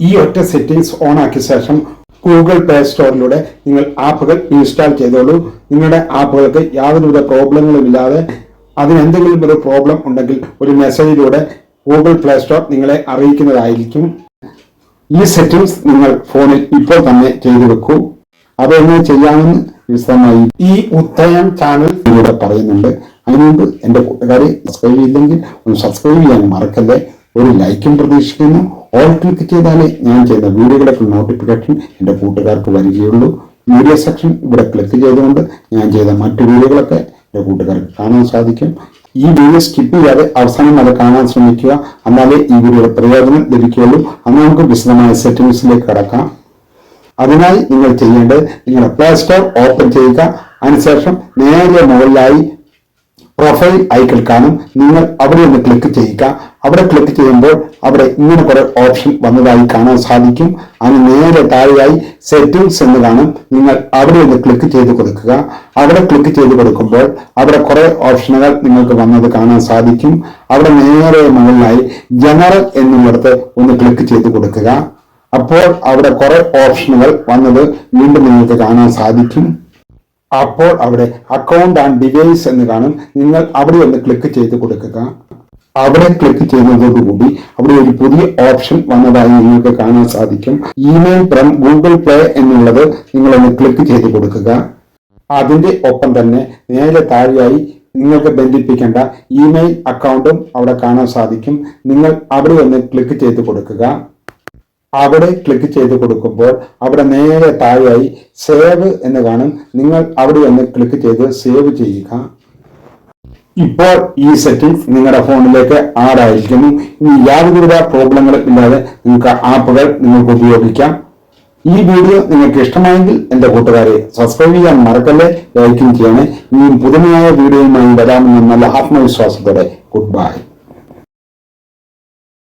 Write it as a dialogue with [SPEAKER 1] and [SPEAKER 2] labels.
[SPEAKER 1] ഈ ഒറ്റ settings on ആക്കിയ ശേഷം ഗൂഗിൾ പ്ലേ സ്റ്റോറിലൂടെ നിങ്ങൾ ആപ്പുകൾ ഇൻസ്റ്റാൾ ചെയ്തോളൂ. നിങ്ങളുടെ ആപ്പുകൾക്ക് യാതൊരുവിധ പ്രോബ്ലങ്ങളും ഇല്ലാതെ അതിനെന്തെങ്കിലും ഒരു പ്രോബ്ലം ഉണ്ടെങ്കിൽ ഒരു മെസ്സേജിലൂടെ ഗൂഗിൾ പ്ലേ സ്റ്റോർ നിങ്ങളെ അറിയിക്കുന്നതായിരിക്കും. ഈ സെറ്റിംഗ്സ് നിങ്ങൾ ഫോണിൽ ഇപ്പോൾ തന്നെ ചെയ്തു വെക്കൂ. അതെങ്ങനെ ചെയ്യാമെന്ന് വിശദമായി ഈ ഉത്തയം ചാനൽ ഇവിടെ പറയുന്നുണ്ട്. അതിനുമുമ്പ് എന്റെ കൂട്ടുകാരെ സബ്സ്ക്രൈബ് ചെയ്തില്ലെങ്കിൽ ഒന്ന് സബ്സ്ക്രൈബ് ചെയ്യാൻ മറക്കല്ലേ. ഒരു ലൈക്കും പ്രതീക്ഷിക്കുന്നു. ഓൾ ക്ലിക്ക് ചെയ്താലേ ഞാൻ ചെയ്ത വീഡിയോകളൊക്കെ നോട്ടിഫിക്കേഷൻ എന്റെ കൂട്ടുകാർക്ക് വരികയുള്ളൂ. വീഡിയോ സെക്ഷൻ ഇവിടെ ക്ലിക്ക് ചെയ്തുകൊണ്ട് ഞാൻ ചെയ്ത മറ്റു വീഡിയോകളൊക്കെ എന്റെ കൂട്ടുകാർക്ക് കാണാൻ സാധിക്കും. ഈ വീഡിയോ സ്കിപ്പ് ചെയ്യാതെ അവസാനം വരെ കാണാൻ ശ്രമിക്കുക. എന്നാലേ ഈ വീഡിയോയുടെ പ്രയോജനം ലഭിക്കുകയുള്ളൂ. അന്ന് നമുക്ക് വിശദമായ സെറ്റിംഗ്സിലേക്ക് കടക്കാം. അതിനായി നിങ്ങൾ ചെയ്യേണ്ടത് നിങ്ങളുടെ പ്ലേ സ്റ്റോർ ഓപ്പൺ ചെയ്യുക. അതിനുശേഷം നേരെ മുകളിലായി പ്രൊഫൈൽ ഐക്കൺ കാണും. നിങ്ങൾ അവിടെ ഒന്ന് ക്ലിക്ക് ചെയ്യുക. അവിടെ ക്ലിക്ക് ചെയ്യുമ്പോൾ അവിടെ ഇങ്ങനെ കുറെ ഓപ്ഷൻ വന്നതായി കാണാൻ സാധിക്കും. അതിന് നേരെ താഴെയായി സെറ്റിംഗ്സ് എന്ന് കാണും. നിങ്ങൾ അവിടെ ഒന്ന് ക്ലിക്ക് ചെയ്ത് കൊടുക്കുക. അവിടെ ക്ലിക്ക് ചെയ്ത് കൊടുക്കുമ്പോൾ അവിടെ കുറെ ഓപ്ഷനുകൾ നിങ്ങൾക്ക് വന്നത് കാണാൻ സാധിക്കും. അവിടെ നേരെ മുകളിലായി ജനറൽ എന്നുള്ളിടത്ത് ഒന്ന് ക്ലിക്ക് ചെയ്ത് കൊടുക്കുക. അപ്പോൾ അവിടെ കുറെ ഓപ്ഷനുകൾ വന്നത് വീണ്ടും നിങ്ങൾക്ക് കാണാൻ സാധിക്കും. അപ്പോൾ അവിടെ അക്കൗണ്ട് ആൻഡ് ഡിവൈസ് എന്ന് കാണും. നിങ്ങൾ അവിടെ ഒന്ന് ക്ലിക്ക് ചെയ്ത് കൊടുക്കുക. അവിടെ ക്ലിക്ക് ചെയ്യുന്നതോടുകൂടി അവിടെ ഒരു പുതിയ ഓപ്ഷൻ വന്നതായി നിങ്ങൾക്ക് കാണാൻ സാധിക്കും. ഇമെയിൽ ഫ്രം ഗൂഗിൾ പ്ലേ എന്നുള്ളത് നിങ്ങളൊന്ന് ക്ലിക്ക് ചെയ്ത് കൊടുക്കുക. അതിന്റെ ഒപ്പം തന്നെ നേരെ താഴെയായി നിങ്ങൾക്ക് ബന്ധിപ്പിക്കേണ്ട ഇമെയിൽ അക്കൗണ്ടും അവിടെ കാണാൻ സാധിക്കും. നിങ്ങൾ അവിടെ ഒന്ന് ക്ലിക്ക് ചെയ്ത് കൊടുക്കുക. അവിടെ ക്ലിക്ക് ചെയ്ത് കൊടുക്കുമ്പോൾ അവിടെ നേരെ താഴെയായി സേവ് എന്ന് കാണും. നിങ്ങൾ അവിടെ ഒന്ന് ക്ലിക്ക് ചെയ്ത് സേവ് ചെയ്യുക. ഇപ്പോൾ ഈ സെറ്റിംഗ്സ് നിങ്ങളുടെ ഫോണിലേക്ക് ആഡ് ആയിരിക്കുന്നു ഇനി യാതൊരുവിധ പ്രോബ്ലങ്ങളും ഇല്ലാതെ നിങ്ങൾക്ക് ആപ്പുകൾ നിങ്ങൾക്ക് ഉപയോഗിക്കാം. ഈ വീഡിയോ നിങ്ങൾക്ക് ഇഷ്ടമായെങ്കിൽ എന്റെ കൂട്ടുകാരെ സബ്സ്ക്രൈബ് ചെയ്യാൻ മറക്കല്ലേ? ലൈക്കും ചെയ്യണേ. ഇനിയും പുതുമയായ വീഡിയോയുമായി വരാമെന്ന നല്ല ആത്മവിശ്വാസത്തോടെ. Good bye